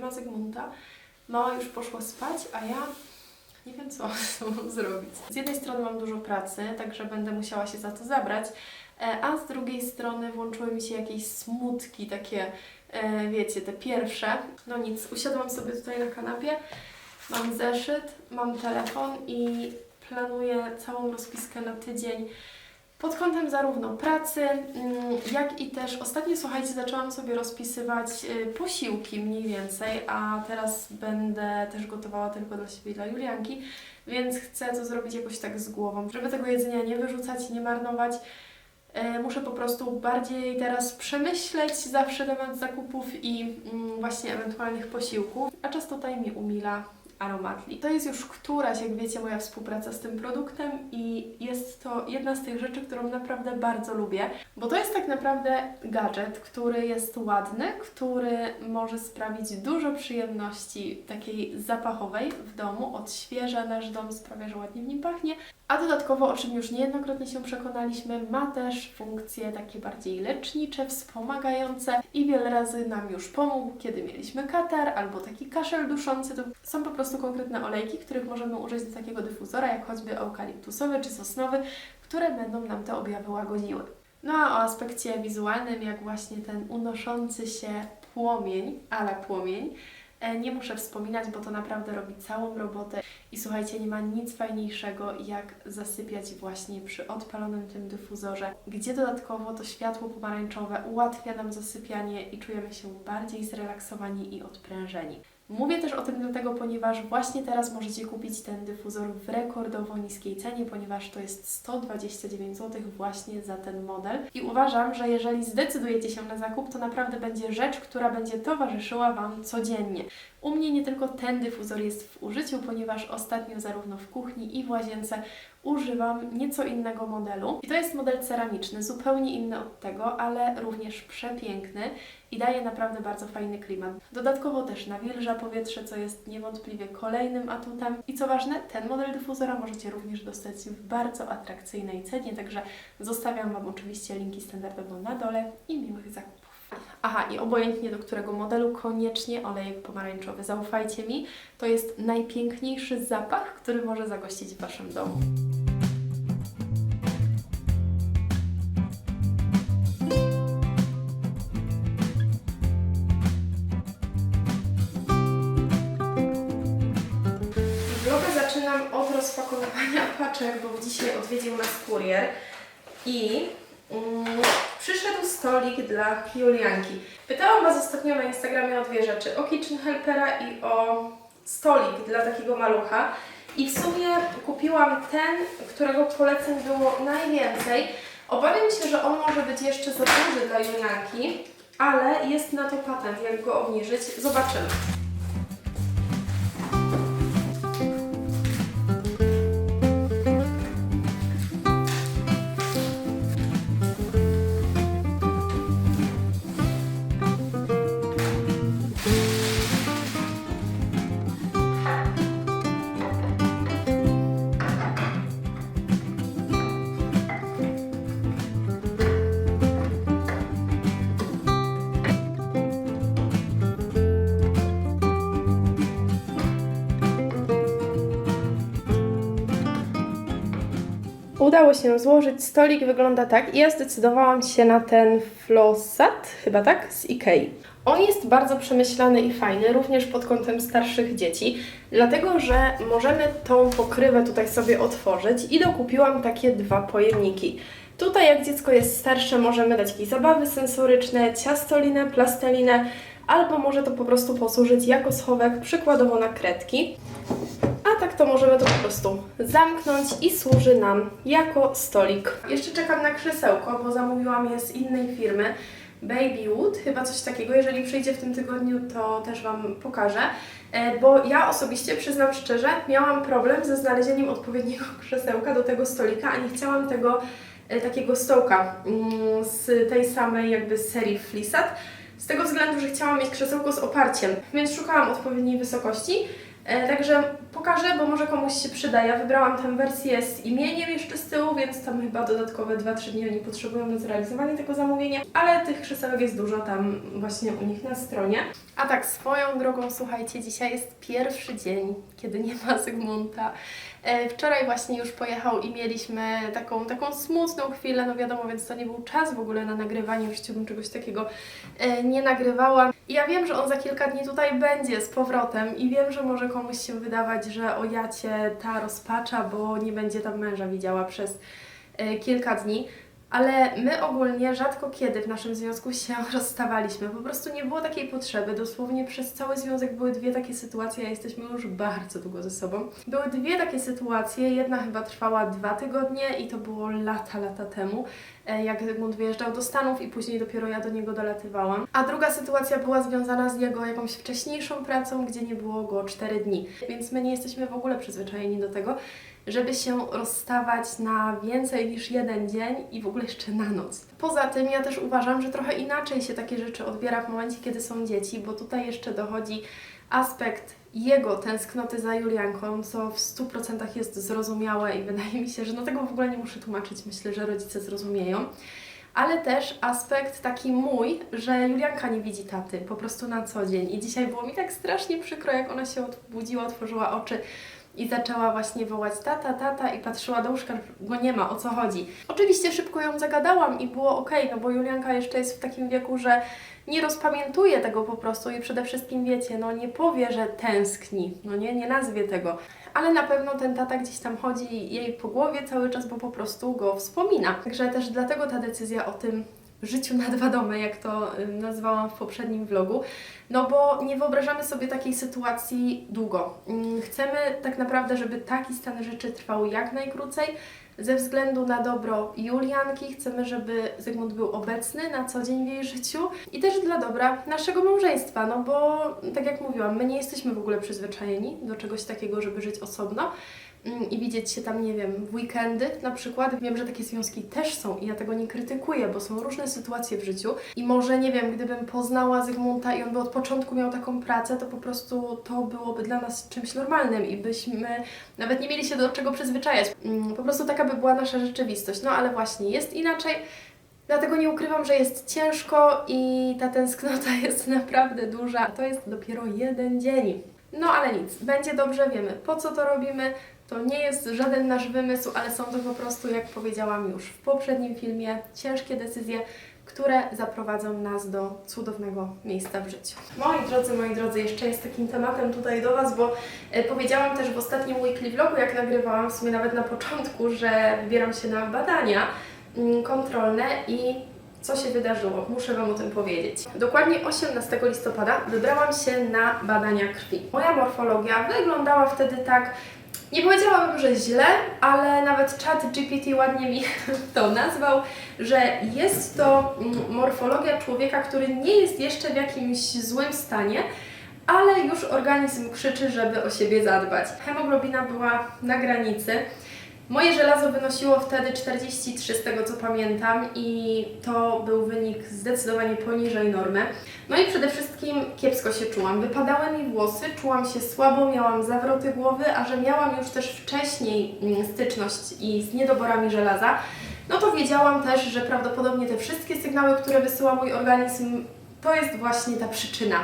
ma Zygmunta. Mama już poszła spać, a ja nie wiem co sobą zrobić. Z jednej strony mam dużo pracy, także będę musiała się za to zabrać, e, a z drugiej strony włączyły mi się jakieś smutki, takie, e, wiecie, te pierwsze. No nic, usiadłam sobie tutaj na kanapie, mam zeszyt, mam telefon i planuję całą rozpiskę na tydzień pod kątem zarówno pracy, mm, jak i też ostatnio, słuchajcie, zaczęłam sobie rozpisywać y, posiłki mniej więcej, a teraz będę też gotowała tylko dla siebie i dla Julianki, więc chcę to zrobić jakoś tak z głową, żeby tego jedzenia nie wyrzucać, nie marnować. E, Muszę po prostu bardziej teraz przemyśleć zawsze temat zakupów i mm, właśnie ewentualnych posiłków, a czas tutaj mi umila Aromatli. To jest już któraś, jak wiecie, moja współpraca z tym produktem i jest to jedna z tych rzeczy, którą naprawdę bardzo lubię, bo to jest tak naprawdę gadżet, który jest ładny, który może sprawić dużo przyjemności takiej zapachowej w domu, odświeża nasz dom, sprawia, że ładnie w nim pachnie, a dodatkowo, o czym już niejednokrotnie się przekonaliśmy, ma też funkcje takie bardziej lecznicze, wspomagające i wiele razy nam już pomógł, kiedy mieliśmy katar albo taki kaszel duszący. To są po prostu konkretne olejki, których możemy użyć do takiego dyfuzora, jak choćby eukaliptusowy czy sosnowy, które będą nam te objawy łagodziły. No a o aspekcie wizualnym, jak właśnie ten unoszący się płomień, ale płomień, e, nie muszę wspominać, bo to naprawdę robi całą robotę. I słuchajcie, nie ma nic fajniejszego, jak zasypiać właśnie przy odpalonym tym dyfuzorze, gdzie dodatkowo to światło pomarańczowe ułatwia nam zasypianie i czujemy się bardziej zrelaksowani i odprężeni. Mówię też o tym dlatego, ponieważ właśnie teraz możecie kupić ten dyfuzor w rekordowo niskiej cenie, ponieważ to jest 129 zł właśnie za ten model. I uważam, że jeżeli zdecydujecie się na zakup, to naprawdę będzie rzecz, która będzie towarzyszyła Wam codziennie. U mnie nie tylko ten dyfuzor jest w użyciu, ponieważ ostatnio zarówno w kuchni i w łazience używam nieco innego modelu. I to jest model ceramiczny, zupełnie inny od tego, ale również przepiękny i daje naprawdę bardzo fajny klimat. Dodatkowo też nawilża powietrze, co jest niewątpliwie kolejnym atutem. I co ważne, ten model dyfuzora możecie również dostać w bardzo atrakcyjnej cenie, także zostawiam Wam oczywiście linki standardowo na dole i miłych zakupów. Aha, i obojętnie do którego modelu, koniecznie olejek pomarańczowy. Zaufajcie mi, to jest najpiękniejszy zapach, który może zagościć w Waszym domu. Zaczynam od rozpakowywania paczek, bo dzisiaj odwiedził nas kurier i mm, przyszedł stolik dla Julianki. Pytałam Was ostatnio na Instagramie o dwie rzeczy, o Kitchen Helpera i o stolik dla takiego malucha. I w sumie kupiłam ten, którego poleceń było najwięcej. Obawiam się, że on może być jeszcze za duży dla Julianki, ale jest na to patent, jak go obniżyć. Zobaczymy. Udało się złożyć. Stolik wygląda tak i ja zdecydowałam się na ten flossat, chyba tak, z Ikei. On jest bardzo przemyślany i fajny, również pod kątem starszych dzieci, dlatego że możemy tą pokrywę tutaj sobie otworzyć i dokupiłam takie dwa pojemniki. Tutaj jak dziecko jest starsze, możemy dać jakieś zabawy sensoryczne, ciastolinę, plastelinę, albo może to po prostu posłużyć jako schowek, przykładowo na kredki. Tak to możemy to po prostu zamknąć i służy nam jako stolik. Jeszcze czekam na krzesełko, bo zamówiłam je z innej firmy. Baby Wood, chyba coś takiego. Jeżeli przyjdzie w tym tygodniu, to też Wam pokażę. E, Bo ja osobiście, przyznam szczerze, miałam problem ze znalezieniem odpowiedniego krzesełka do tego stolika, a nie chciałam tego e, takiego stołka mm, z tej samej jakby serii Flissat. Z tego względu, że chciałam mieć krzesełko z oparciem, więc szukałam odpowiedniej wysokości. E, Także pokażę, bo może komuś się przyda. Ja wybrałam tę wersję z imieniem jeszcze z tyłu, więc tam chyba dodatkowe 2-3 dni oni potrzebują na zrealizowanie tego zamówienia. Ale tych krzesełek jest dużo tam właśnie u nich na stronie. A tak swoją drogą, słuchajcie, dzisiaj jest pierwszy dzień, kiedy nie ma Zygmunta. E, Wczoraj właśnie już pojechał i mieliśmy taką, taką smutną chwilę, no wiadomo, więc to nie był czas w ogóle na nagrywanie, życiu bym czegoś takiego e, nie nagrywała. Ja wiem, że on za kilka dni tutaj będzie z powrotem i wiem, że może komuś się wydawać, że o jacie ta rozpacza, bo nie będzie tam męża widziała przez e, kilka dni. Ale my ogólnie rzadko kiedy w naszym związku się rozstawaliśmy. Po prostu nie było takiej potrzeby. Dosłownie przez cały związek były dwie takie sytuacje, a jesteśmy już bardzo długo ze sobą. Były dwie takie sytuacje. Jedna chyba trwała dwa tygodnie i to było lata, lata temu, jak Zygmunt wyjeżdżał do Stanów i później dopiero ja do niego dolatywałam. A druga sytuacja była związana z jego jakąś wcześniejszą pracą, gdzie nie było go 4 dni. Więc my nie jesteśmy w ogóle przyzwyczajeni do tego, żeby się rozstawać na więcej niż jeden dzień i w ogóle jeszcze na noc. Poza tym ja też uważam, że trochę inaczej się takie rzeczy odbiera w momencie, kiedy są dzieci, bo tutaj jeszcze dochodzi aspekt jego tęsknoty za Julianką, co w 100% jest zrozumiałe i wydaje mi się, że no tego w ogóle nie muszę tłumaczyć, myślę, że rodzice zrozumieją. Ale też aspekt taki mój, że Julianka nie widzi taty po prostu na co dzień. I dzisiaj było mi tak strasznie przykro, jak ona się obudziła, otworzyła oczy i zaczęła właśnie wołać tata, tata i patrzyła do łóżka, go nie ma, o co chodzi. Oczywiście szybko ją zagadałam i było ok, no bo Julianka jeszcze jest w takim wieku, że nie rozpamiętuje tego po prostu i przede wszystkim wiecie, no nie powie, że tęskni, no nie, nie nazwie tego. Ale na pewno ten tata gdzieś tam chodzi jej po głowie cały czas, bo po prostu go wspomina. Także też dlatego ta decyzja o tym życiu na dwa domy, jak to y, nazwałam w poprzednim vlogu, no bo nie wyobrażamy sobie takiej sytuacji długo. Mm, Chcemy tak naprawdę, żeby taki stan rzeczy trwał jak najkrócej, ze względu na dobro Julianki. Chcemy, żeby Zygmunt był obecny na co dzień w jej życiu i też dla dobra naszego małżeństwa, no bo tak jak mówiłam, my nie jesteśmy w ogóle przyzwyczajeni do czegoś takiego, żeby żyć osobno i widzieć się tam, nie wiem, w weekendy na przykład. Wiem, że takie związki też są i ja tego nie krytykuję, bo są różne sytuacje w życiu i może, nie wiem, gdybym poznała Zygmunta i on by od początku miał taką pracę, to po prostu to byłoby dla nas czymś normalnym i byśmy nawet nie mieli się do czego przyzwyczajać. Mm, Po prostu taka by była nasza rzeczywistość. No ale właśnie, jest inaczej. Dlatego nie ukrywam, że jest ciężko i ta tęsknota jest naprawdę duża. To jest dopiero jeden dzień. No ale nic, będzie dobrze, wiemy po co to robimy. To nie jest żaden nasz wymysł, ale są to po prostu, jak powiedziałam już w poprzednim filmie, ciężkie decyzje, które zaprowadzą nas do cudownego miejsca w życiu. Moi drodzy, moi drodzy, jeszcze jest takim tematem tutaj do Was, bo e, powiedziałam też w ostatnim weekly vlogu, jak nagrywałam, w sumie nawet na początku, że wybieram się na badania mm, kontrolne i co się wydarzyło? Muszę Wam o tym powiedzieć. Dokładnie 18 listopada wybrałam się na badania krwi. Moja morfologia wyglądała wtedy tak, nie powiedziałabym, że źle, ale nawet chat GPT ładnie mi to nazwał, że jest to mm, morfologia człowieka, który nie jest jeszcze w jakimś złym stanie, ale już organizm krzyczy, żeby o siebie zadbać. Hemoglobina była na granicy. Moje żelazo wynosiło wtedy 43 z tego co pamiętam i to był wynik zdecydowanie poniżej normy. No i przede wszystkim kiepsko się czułam. Wypadały mi włosy, czułam się słabo, miałam zawroty głowy, a że miałam już też wcześniej mm, styczność i z niedoborami żelaza, no to wiedziałam też, że prawdopodobnie te wszystkie sygnały, które wysyła mój organizm, to jest właśnie ta przyczyna.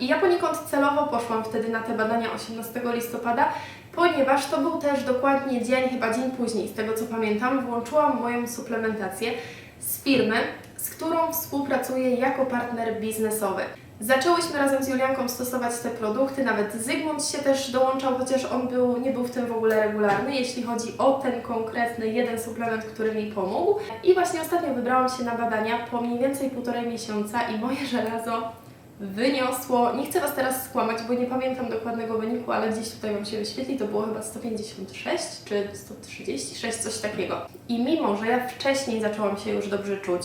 I ja poniekąd celowo poszłam wtedy na te badania 18 listopada, ponieważ to był też dokładnie dzień, chyba dzień później, z tego co pamiętam, włączyłam moją suplementację z firmy, z którą współpracuję jako partner biznesowy. Zaczęłyśmy razem z Julianką stosować te produkty, nawet Zygmunt się też dołączał, chociaż on był, nie był w tym w ogóle regularny, jeśli chodzi o ten konkretny jeden suplement, który mi pomógł. I właśnie ostatnio wybrałam się na badania po mniej więcej półtorej miesiąca i moje żelazo wyniosło, nie chcę Was teraz skłamać, bo nie pamiętam dokładnego wyniku, ale gdzieś tutaj Wam się wyświetli, to było chyba 156 czy 136, coś takiego. I mimo, że ja wcześniej zaczęłam się już dobrze czuć,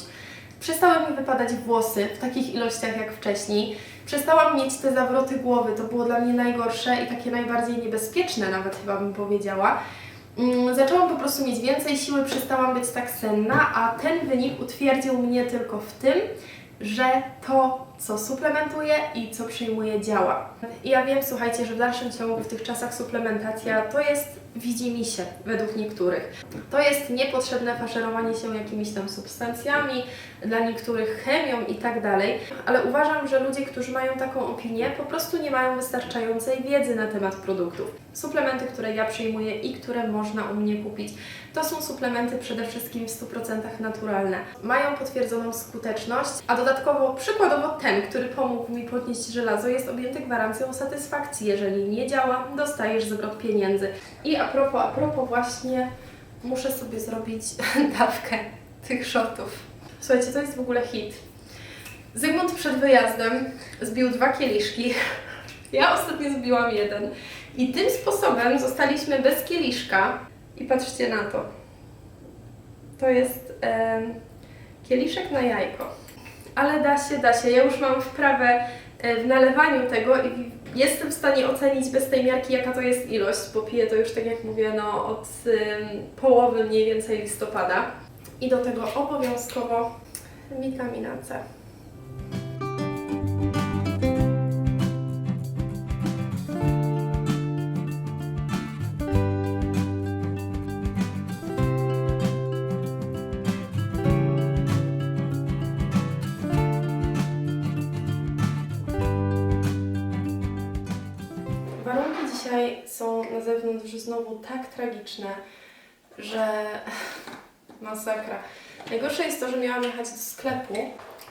przestały mi wypadać włosy w takich ilościach jak wcześniej, przestałam mieć te zawroty głowy, to było dla mnie najgorsze i takie najbardziej niebezpieczne nawet chyba bym powiedziała. Mm, Zaczęłam po prostu mieć więcej siły, przestałam być tak senna, a ten wynik utwierdził mnie tylko w tym, że to co suplementuje i co przyjmuje działa. I ja wiem, słuchajcie, że w dalszym ciągu w tych czasach suplementacja to jest widzi mi się według niektórych. To jest niepotrzebne faszerowanie się jakimiś tam substancjami, dla niektórych chemią i tak dalej, ale uważam, że ludzie, którzy mają taką opinię, po prostu nie mają wystarczającej wiedzy na temat produktów. Suplementy, które ja przyjmuję i które można u mnie kupić, to są suplementy przede wszystkim w 100% naturalne. Mają potwierdzoną skuteczność, a dodatkowo przykładowo ten, który pomógł mi podnieść żelazo, jest objęty gwarancją satysfakcji. Jeżeli nie działa, dostajesz zwrot pieniędzy. I a propos, a propos właśnie muszę sobie zrobić dawkę tych shotów. Słuchajcie, to jest w ogóle hit. Zygmunt przed wyjazdem zbił dwa kieliszki. Ja ostatnio zbiłam jeden. I tym sposobem zostaliśmy bez kieliszka. I patrzcie na to. To jest em, kieliszek na jajko. Ale da się, da się. Ja już mam wprawę e, w nalewaniu tego i jestem w stanie ocenić bez tej miarki, jaka to jest ilość, bo piję to już, tak jak mówię, no, od em, połowy mniej więcej listopada. I do tego obowiązkowo witamina C. dzisiaj są na zewnątrz znowu tak tragiczne, że masakra. Najgorsze jest to, że miałam jechać do sklepu,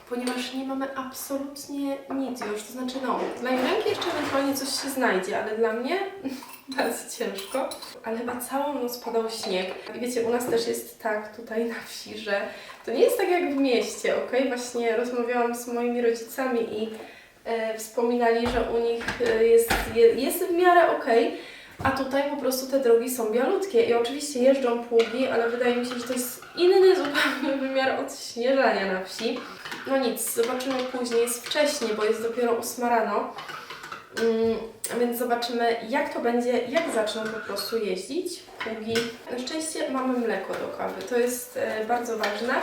ponieważ nie mamy absolutnie nic już. To znaczy, no, dla Julianki jeszcze ewentualnie coś się znajdzie, ale dla mnie bardzo ciężko. Ale chyba całą noc padał śnieg. I wiecie, u nas też jest tak tutaj na wsi, że to nie jest tak jak w mieście, ok? Właśnie rozmawiałam z moimi rodzicami i wspominali, że u nich e, jest, je, jest w miarę ok, a tutaj po prostu te drogi są bialutkie i oczywiście jeżdżą pługi, ale wydaje mi się, że to jest inny zupełnie wymiar odśnieżania na wsi. No nic, zobaczymy później, jest wcześniej, bo jest dopiero 8 rano. Mm, więc zobaczymy, jak to będzie, jak zaczną po prostu jeździć pługi. Na szczęście mamy mleko do kawy, to jest e, bardzo ważne.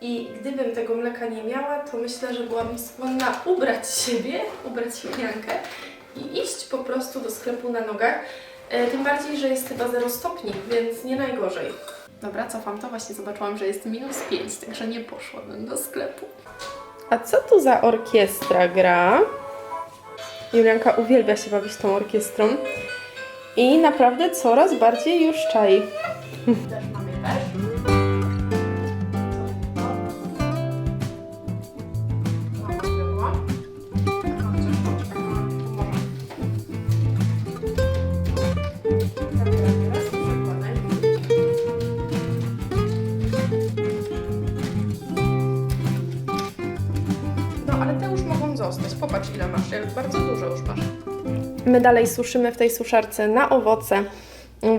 I gdybym tego mleka nie miała, to myślę, że byłabym skłonna ubrać siebie, ubrać Juliankę i iść po prostu do sklepu na nogach. E, tym bardziej, że jest chyba 0 stopni, więc nie najgorzej. Dobra, cofam to. Właśnie zobaczyłam, że jest minus 5, także nie poszłabym do sklepu. A co tu za orkiestra gra? Julianka uwielbia się bawić tą orkiestrą i naprawdę coraz bardziej już czai. Też mamy też. My dalej suszymy w tej suszarce na owoce.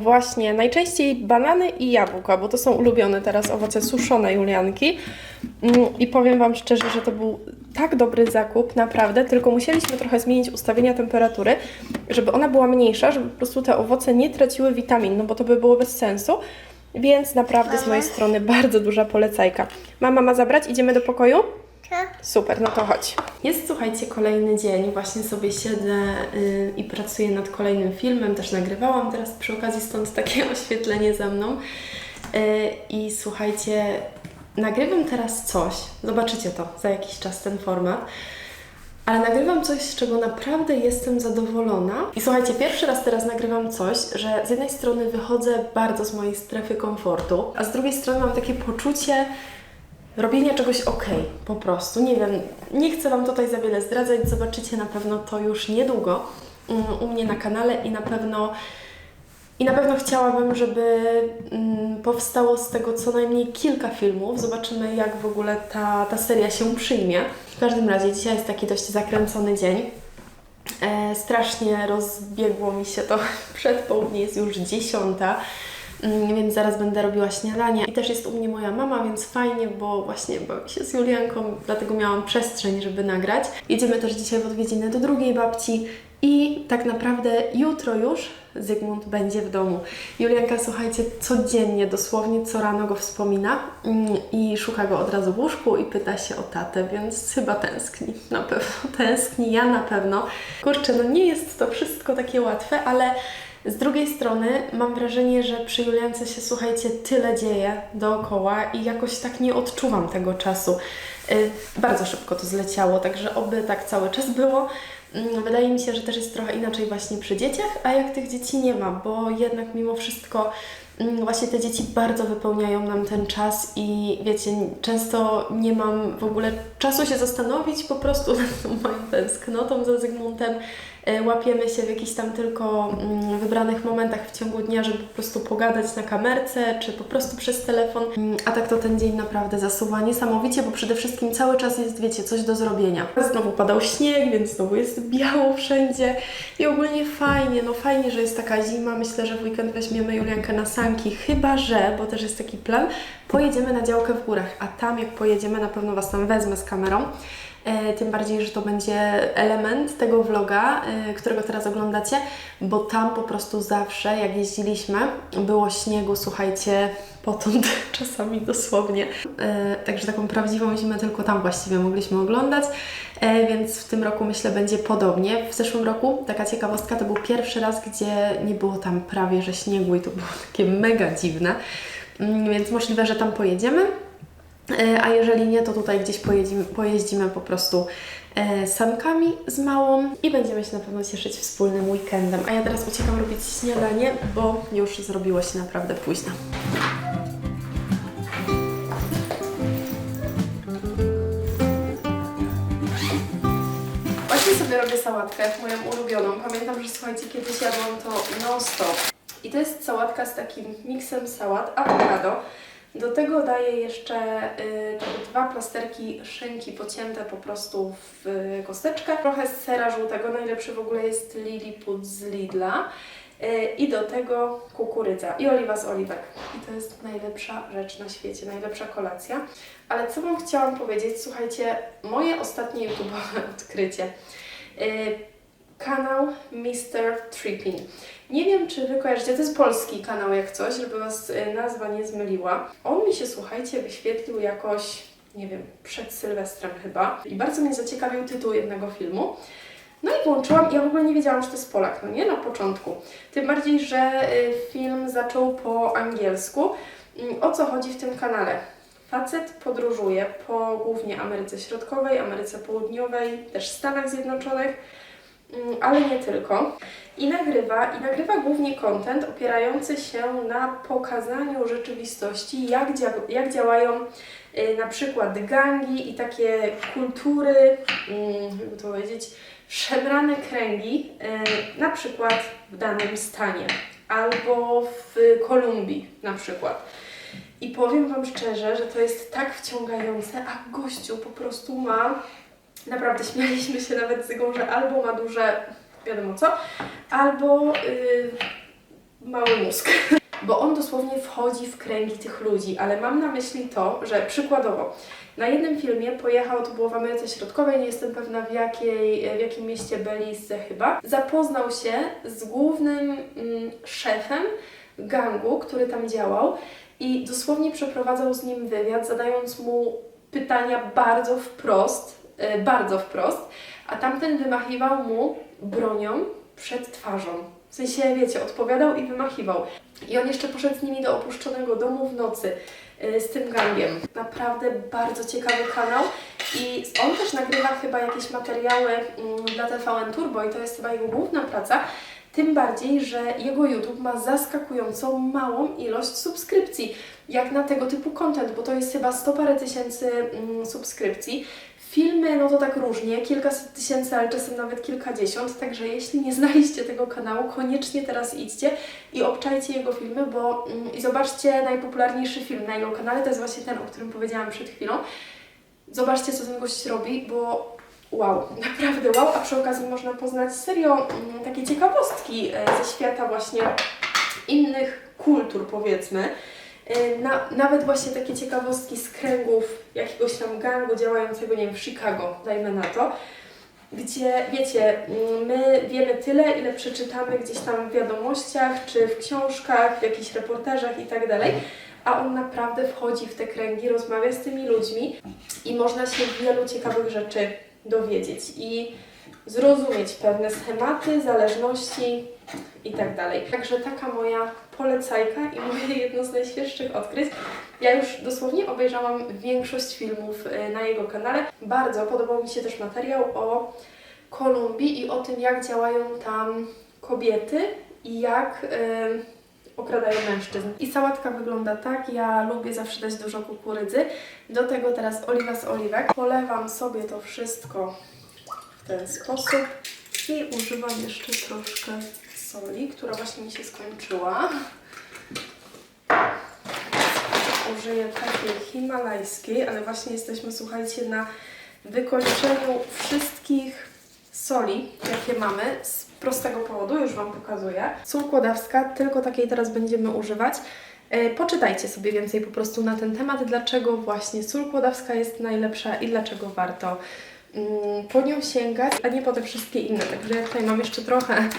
Właśnie, najczęściej banany i jabłka, bo to są ulubione teraz owoce suszone Julianki. Mm, I powiem Wam szczerze, że to był tak dobry zakup, naprawdę, tylko musieliśmy trochę zmienić ustawienia temperatury, żeby ona była mniejsza, żeby po prostu te owoce nie traciły witamin, no bo to by było bez sensu. Więc naprawdę z mojej strony bardzo duża polecajka. Mama ma zabrać? Idziemy do pokoju? Super, no to chodź. Jest, słuchajcie, kolejny dzień. Właśnie sobie siedzę y, i pracuję nad kolejnym filmem. Też nagrywałam teraz przy okazji, stąd takie oświetlenie za mną. Y, I słuchajcie, nagrywam teraz coś. Zobaczycie to za jakiś czas, ten format. Ale nagrywam coś, z czego naprawdę jestem zadowolona. I słuchajcie, pierwszy raz teraz nagrywam coś, że z jednej strony wychodzę bardzo z mojej strefy komfortu, a z drugiej strony mam takie poczucie, robienia czegoś ok, po prostu. Nie wiem, nie chcę Wam tutaj za wiele zdradzać, zobaczycie na pewno to już niedługo mm, u mnie na kanale i na pewno i na pewno chciałabym, żeby mm, powstało z tego co najmniej kilka filmów. Zobaczymy, jak w ogóle ta, ta seria się przyjmie. W każdym razie, dzisiaj jest taki dość zakręcony dzień. E, strasznie rozbiegło mi się to przed południe, jest już dziesiąta. Mm, więc zaraz będę robiła śniadanie. I też jest u mnie moja mama, więc fajnie, bo właśnie bawi się z Julianką, dlatego miałam przestrzeń, żeby nagrać. Jedziemy też dzisiaj w odwiedziny do drugiej babci i tak naprawdę jutro już Zygmunt będzie w domu. Julianka, słuchajcie, codziennie, dosłownie co rano go wspomina mm, i szuka go od razu w łóżku i pyta się o tatę, więc chyba tęskni. Na pewno tęskni, ja na pewno. Kurczę, no nie jest to wszystko takie łatwe, ale z drugiej strony mam wrażenie, że przy Juliance się, słuchajcie, tyle dzieje dookoła i jakoś tak nie odczuwam tego czasu. Y, Bardzo szybko to zleciało, także oby tak cały czas było. Mm, Wydaje mi się, że też jest trochę inaczej właśnie przy dzieciach, a jak tych dzieci nie ma, bo jednak mimo wszystko mm, właśnie te dzieci bardzo wypełniają nam ten czas i wiecie, często nie mam w ogóle czasu się zastanowić po prostu nad tą moją tęsknotą za Zygmuntem. E, Łapiemy się w jakichś tam tylko mm, wybranych momentach w ciągu dnia, żeby po prostu pogadać na kamerce, czy po prostu przez telefon. Mm, A tak to ten dzień naprawdę zasuwa niesamowicie, bo przede wszystkim cały czas jest, wiecie, coś do zrobienia. Znowu padał śnieg, więc znowu jest biało wszędzie i ogólnie fajnie, no fajnie, że jest taka zima. Myślę, że w weekend weźmiemy Juliankę na sanki, chyba że, bo też jest taki plan, pojedziemy na działkę w górach, a tam jak pojedziemy, na pewno Was tam wezmę z kamerą. E, tym bardziej, że to będzie element tego vloga, e, którego teraz oglądacie, bo tam po prostu zawsze, jak jeździliśmy, było śniegu, słuchajcie, potąd czasami dosłownie. E, także taką prawdziwą zimę tylko tam właściwie mogliśmy oglądać, więc w tym roku myślę będzie podobnie. W zeszłym roku, taka ciekawostka, to był pierwszy raz, gdzie nie było tam prawie że śniegu i to było takie mega dziwne. Mm, Więc możliwe, że tam pojedziemy. E, A jeżeli nie, to tutaj gdzieś pojedziemy, pojeździmy po prostu e, sankami z małą i będziemy się na pewno cieszyć wspólnym weekendem. A ja teraz uciekam robić śniadanie, bo już zrobiło się naprawdę późno. Właśnie sobie robię sałatkę, moją ulubioną. Pamiętam, że słuchajcie, kiedyś jadłam to non-stop. I to jest sałatka z takim miksem sałat, awokado. Do tego daję jeszcze y, dwa plasterki szynki pocięte po prostu w y, kosteczkę. Trochę sera żółtego, najlepszy w ogóle jest Lilliput z Lidla. Y, I do tego kukurydza i oliwa z oliwek. I to jest najlepsza rzecz na świecie, najlepsza kolacja. Ale co Wam chciałam powiedzieć, słuchajcie, moje ostatnie YouTube'owe odkrycie. Kanał Mr. Trippin. Nie wiem, czy Wy kojarzycie, to jest polski kanał jak coś, żeby Was y, nazwa nie zmyliła. On mi się, słuchajcie, wyświetlił jakoś, nie wiem, przed Sylwestrem chyba. I bardzo mnie zaciekawił tytuł jednego filmu. No i włączyłam, ja w ogóle nie wiedziałam, że to jest Polak, no nie, na początku. Tym bardziej, że y, film zaczął po angielsku. Mm, O co chodzi w tym kanale? Facet podróżuje po głównie Ameryce Środkowej, Ameryce Południowej, też Stanach Zjednoczonych, ale nie tylko. I nagrywa, i nagrywa głównie content opierający się na pokazaniu rzeczywistości, jak, dzia jak działają y, na przykład gangi i takie kultury, mm, jakby to powiedzieć, szemrane kręgi, y, na przykład w danym stanie albo w Kolumbii na przykład. I powiem Wam szczerze, że to jest tak wciągające, a gościu po prostu ma, naprawdę śmialiśmy się nawet z tego, że albo ma duże, wiadomo co, albo yy, mały mózg. Bo on dosłownie wchodzi w kręgi tych ludzi, ale mam na myśli to, że przykładowo na jednym filmie pojechał, to było w Ameryce Środkowej, nie jestem pewna w, jakiej, w jakim mieście Belize chyba, zapoznał się z głównym mm, szefem gangu, który tam działał i dosłownie przeprowadzał z nim wywiad, zadając mu pytania bardzo wprost, bardzo wprost, a tamten wymachiwał mu bronią przed twarzą. W sensie, wiecie, odpowiadał i wymachiwał. I on jeszcze poszedł z nimi do opuszczonego domu w nocy e, z tym gangiem. Naprawdę bardzo ciekawy kanał i on też nagrywa chyba jakieś materiały mm, dla TVN Turbo i to jest chyba jego główna praca. Tym bardziej, że jego YouTube ma zaskakująco małą ilość subskrypcji, jak na tego typu content, bo to jest chyba 100 parę tysięcy mm, subskrypcji. Filmy, no to tak różnie, kilkaset tysięcy, ale czasem nawet kilkadziesiąt, także jeśli nie znaliście tego kanału, koniecznie teraz idźcie i obczajcie jego filmy, bo mm, i zobaczcie najpopularniejszy film na jego kanale, to jest właśnie ten, o którym powiedziałam przed chwilą. Zobaczcie, co ten gość robi, bo wow, naprawdę wow, a przy okazji można poznać serio mm, takie ciekawostki e, ze świata właśnie innych kultur, powiedzmy. E, Na, nawet właśnie takie ciekawostki z kręgów jakiegoś tam gangu działającego, nie wiem, w Chicago, dajmy na to, gdzie, wiecie, mm, my wiemy tyle, ile przeczytamy gdzieś tam w wiadomościach, czy w książkach, w jakichś reportażach i tak dalej, a on naprawdę wchodzi w te kręgi, rozmawia z tymi ludźmi i można się wielu ciekawych rzeczy dowiedzieć. I zrozumieć pewne schematy, zależności i tak. Także taka moja polecajka i moje jedno z najświeższych odkryć. Ja już dosłownie obejrzałam większość filmów e, na jego kanale. Bardzo podobał mi się też materiał o Kolumbii i o tym, jak działają tam kobiety i jak e, okradają mężczyzn. I sałatka wygląda tak. Ja lubię zawsze dać dużo kukurydzy. Do tego teraz oliwa z oliwek. Polewam sobie to wszystko ten sposób i używam jeszcze troszkę soli, która właśnie mi się skończyła. Użyję takiej himalajskiej, ale właśnie jesteśmy, słuchajcie, na wykończeniu wszystkich soli, jakie mamy, z prostego powodu, już Wam pokazuję. Sól kłodawska, tylko takiej teraz będziemy używać. E, Poczytajcie sobie więcej po prostu na ten temat, dlaczego właśnie sól kłodawska jest najlepsza i dlaczego warto po nią sięgać, a nie po te wszystkie inne. Także ja tutaj mam jeszcze trochę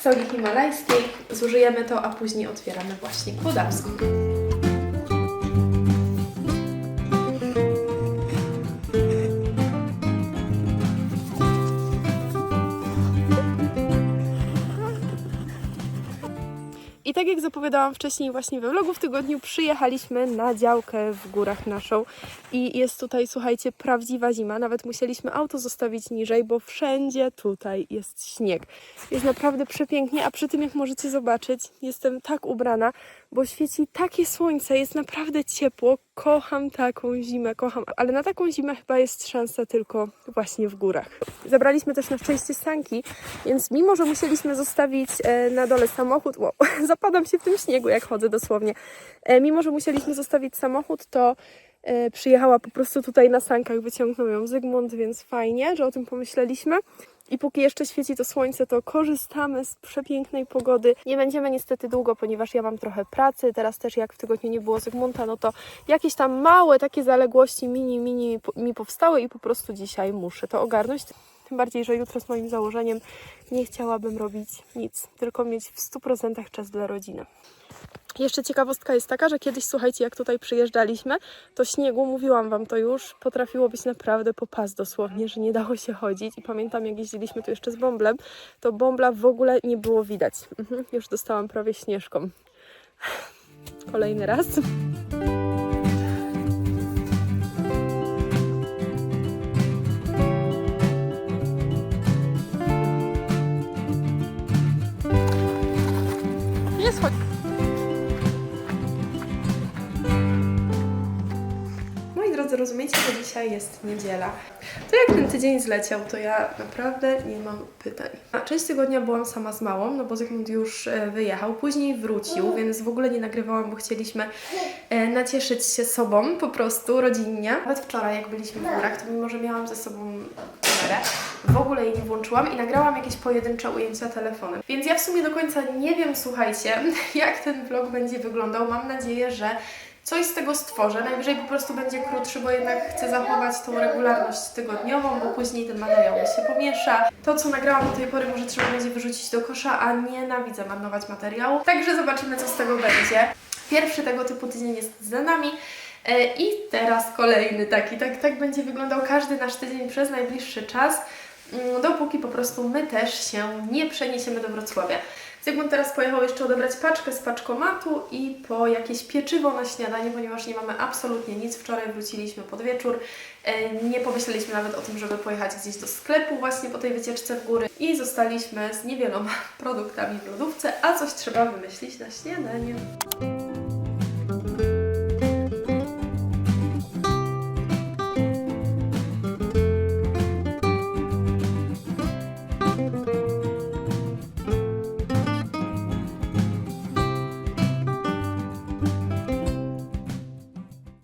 soli himalajskiej, zużyjemy to, a później otwieramy właśnie kłodawską. I tak jak zapowiadałam wcześniej właśnie we vlogu w tygodniu, przyjechaliśmy na działkę w górach naszą i jest tutaj, słuchajcie, prawdziwa zima. Nawet musieliśmy auto zostawić niżej, bo wszędzie tutaj jest śnieg. Jest naprawdę przepięknie, a przy tym jak możecie zobaczyć, jestem tak ubrana, bo świeci takie słońce, jest naprawdę ciepło. Kocham taką zimę, kocham, ale na taką zimę chyba jest szansa tylko właśnie w górach. Zabraliśmy też na szczęście sanki, więc mimo, że musieliśmy zostawić e, na dole samochód, wow, zapadam się w tym śniegu, jak chodzę dosłownie. E, mimo, że musieliśmy zostawić samochód, to e, przyjechała po prostu tutaj na sankach, wyciągnął ją Zygmunt, więc fajnie, że o tym pomyśleliśmy. I póki jeszcze świeci to słońce, to korzystamy z przepięknej pogody. Nie będziemy niestety długo, ponieważ ja mam trochę pracy. Teraz też jak w tygodniu nie było Zygmunta, no to jakieś tam małe takie zaległości mini, mini mi powstały i po prostu dzisiaj muszę to ogarnąć. Tym bardziej, że jutro z moim założeniem nie chciałabym robić nic, tylko mieć w 100% czas dla rodziny. Jeszcze ciekawostka jest taka, że kiedyś, słuchajcie, jak tutaj przyjeżdżaliśmy, to śniegu, mówiłam Wam to już, potrafiło być naprawdę po pas dosłownie, że nie dało się chodzić. I pamiętam, jak jeździliśmy tu jeszcze z bąblem, to bąbla w ogóle nie było widać. Mhm, już dostałam prawie śnieżką. Kolejny raz. Rozumiecie, że dzisiaj jest niedziela. To jak ten tydzień zleciał, to ja naprawdę nie mam pytań. A część tygodnia byłam sama z małą, no bo Zygmunt już e, wyjechał, później wrócił, więc w ogóle nie nagrywałam, bo chcieliśmy e, nacieszyć się sobą po prostu rodzinnie. Nawet wczoraj, jak byliśmy w górach, to mimo, że miałam ze sobą kamerę, w ogóle jej nie włączyłam i nagrałam jakieś pojedyncze ujęcia telefonem. Więc ja w sumie do końca nie wiem, słuchajcie, jak ten vlog będzie wyglądał. Mam nadzieję, że coś z tego stworzę. Najwyżej po prostu będzie krótszy, bo jednak chcę zachować tą regularność tygodniową, bo później ten materiał się pomiesza. To, co nagrałam do tej pory, może trzeba będzie wyrzucić do kosza, a nienawidzę marnować materiału. Także zobaczymy, co z tego będzie. Pierwszy tego typu tydzień jest za nami. E, I teraz kolejny taki. Tak, tak będzie wyglądał każdy nasz tydzień przez najbliższy czas, mm, dopóki po prostu my też się nie przeniesiemy do Wrocławia. Zygmunt teraz pojechał jeszcze odebrać paczkę z paczkomatu i po jakieś pieczywo na śniadanie, ponieważ nie mamy absolutnie nic. Wczoraj wróciliśmy pod wieczór. E, Nie pomyśleliśmy nawet o tym, żeby pojechać gdzieś do sklepu właśnie po tej wycieczce w góry i zostaliśmy z niewieloma produktami w lodówce, a coś trzeba wymyślić na śniadanie.